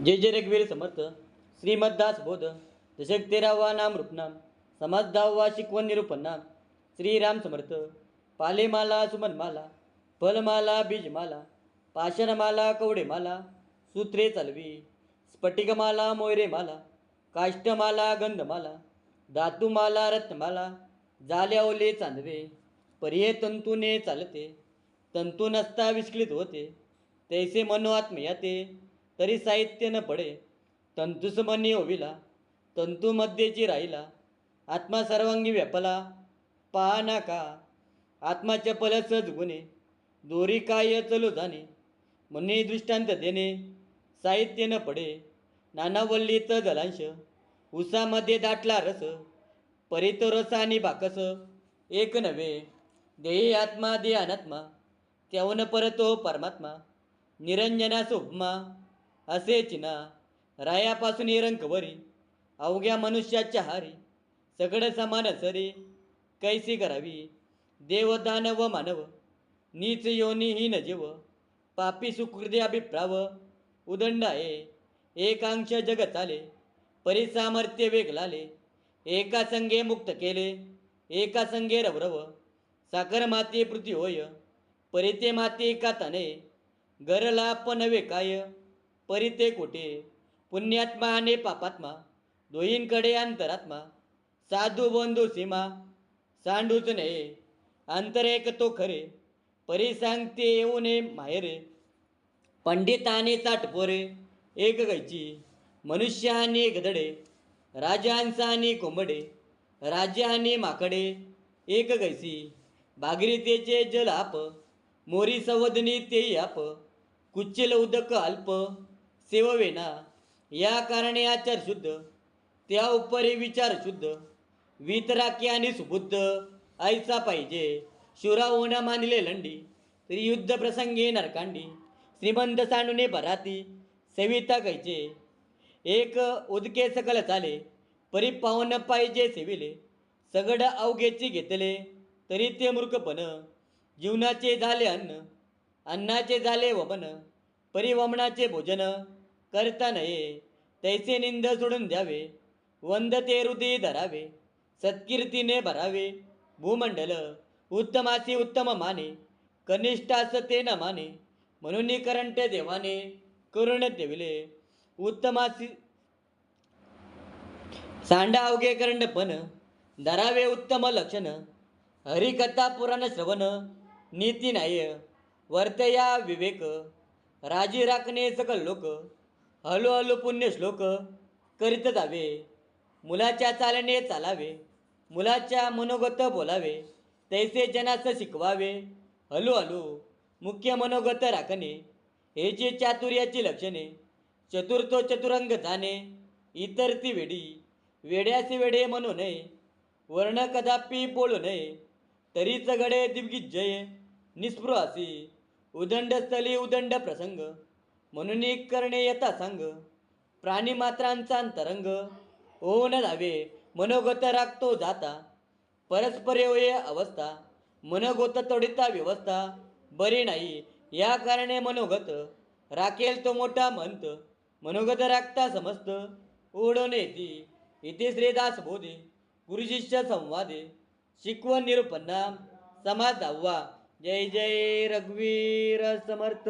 जय जय रघुवीर समर्थ. श्रीमद्दास बोध. दशक तेरावा नाम रूपनाम. समाज दहावा शिकवण निरूपणनाम श्रीराम समर्थ. पालेमाला सुमनमाला. फलमाला बीजमाला. पाषाणमाला कवडेमाला. सूत्रे चालवी. स्फटिकमाला मोयरेमाला. काष्टमाला गंधमाला. धातुमाला रत्नमाला. जाल्यावले चांदवे. पर्ये तंतूने चालते. तंतू नसता विस्कलित होते. तैसे मनो आत्मयाते. तरी साहित्य न पडे. तंतुसमनी ओविला तंतू राहिला. आत्मा सर्वांगी व्यापला. पहा ना का आत्माच्या पल गुणे दोरी काय चलो जाणे म्हणे दृष्टांत देणे. साहित्य न पडे नानावल्लीत जलांश उसामध्ये दाटला रस परित रस आणि बाकस एक नव्हे. देही आत्मा दे अनात्मा त्याहून परतो परमात्मा निरंजनास उपमा. असे चिना रायापासून रंकवरी अवघ्या मनुष्याच्या हारी सगळं समान सरी कैसी करावी देवदान व मानव नीच योनी ही न जीव पापी सुकृती अभिप्राव उदंड आहे एकांश जग चाले परिसामर्थ्य वेग लाले एका संघे मुक्त केले एका संगे रवरव साखर माती पृथ्वी होय परिते माती एका तने गरला नवे काय परिते कोटे पुण्यात्मा आणि पापात्मा दोहींकडे अंतरात्मा साधू बंधू सीमा सांडूच नये अंतर एक तो खरे परी सांगते येऊ नये माहेरे पंडित आणि चाटपोरे एक गायची मनुष्य आणि गदडे राजहंस आणि कोंबडे राज्य आणि माकडे एक गैसी बागरितेचे जल आप मोरी संवदनी ते आप कुच्चिल उदक अल्प सेववेना या कारणे आचार शुद्ध त्या उपरी विचार शुद्ध वितराकी आणि सुबुद्ध ऐसा पाहिजे शुरा होणं मानले लंडी तरी युद्ध प्रसंगी नरकांडी श्रीमंत सांडूने भराती सेविता कैचे. एक उदके सकल चाले परी पावन पाहिजे सेविले सगड अवघेची घेतले तरी ते मूर्खपण जीवनाचे झाले अन्न अन्नाचे झाले वमन परी वमनाचे भोजन करता नये. तैसे निंद सोडून द्यावे. वंद ते हृदय धरावे. सत्कीर्तीने भरावे. भूमंडल उत्तमासी उत्तम माने. कनिष्ठास ते न माने. म्हणून करंटे देवाने. करुण देविले. उत्तमासी सांडा अवघे करंडपण धरावे उत्तम लक्षण. हरिकथा पुराण श्रवण. नीती न्याय. वर्तया विवेक. राजी राखणे सकल लोक. हलो हलो पुण्य श्लोक करीत जावे. मुलाच्या चालणे चालावे. मुलाच्या मनोगत बोलावे. तैसे जनास शिकवावे. हलो हलो मुख्य मनोगत राखणे. हे जे चातुर्याची लक्षणे. चतुर्थो चतुरंग जाणे. इतर ती वेडी. वेड्याचे वेडे म्हणू नये. वर्ण कदापि बोलू नये. तरीच गडे दिग्विजय. निस्पृहासी. उदंड स्थली उदंड प्रसंग. म्हणून करणे येता सांग. प्राणीमात्रांचा अंतरंग. होऊन धावे मनोगत राखतो जाता. परस्पर अवस्था. मनोगत तोडिता व्यवस्था. बरी नाही. या कारणे मनोगत. राखेल तो मोठा म्हणत मनोगत राखता समस्त. ओढून येते. इथे श्रीदास बोधे. गुरुशिष्य संवादे. शिकवण निरूपन्ना समाज दहावा. जय जय रघुवीर समर्थ.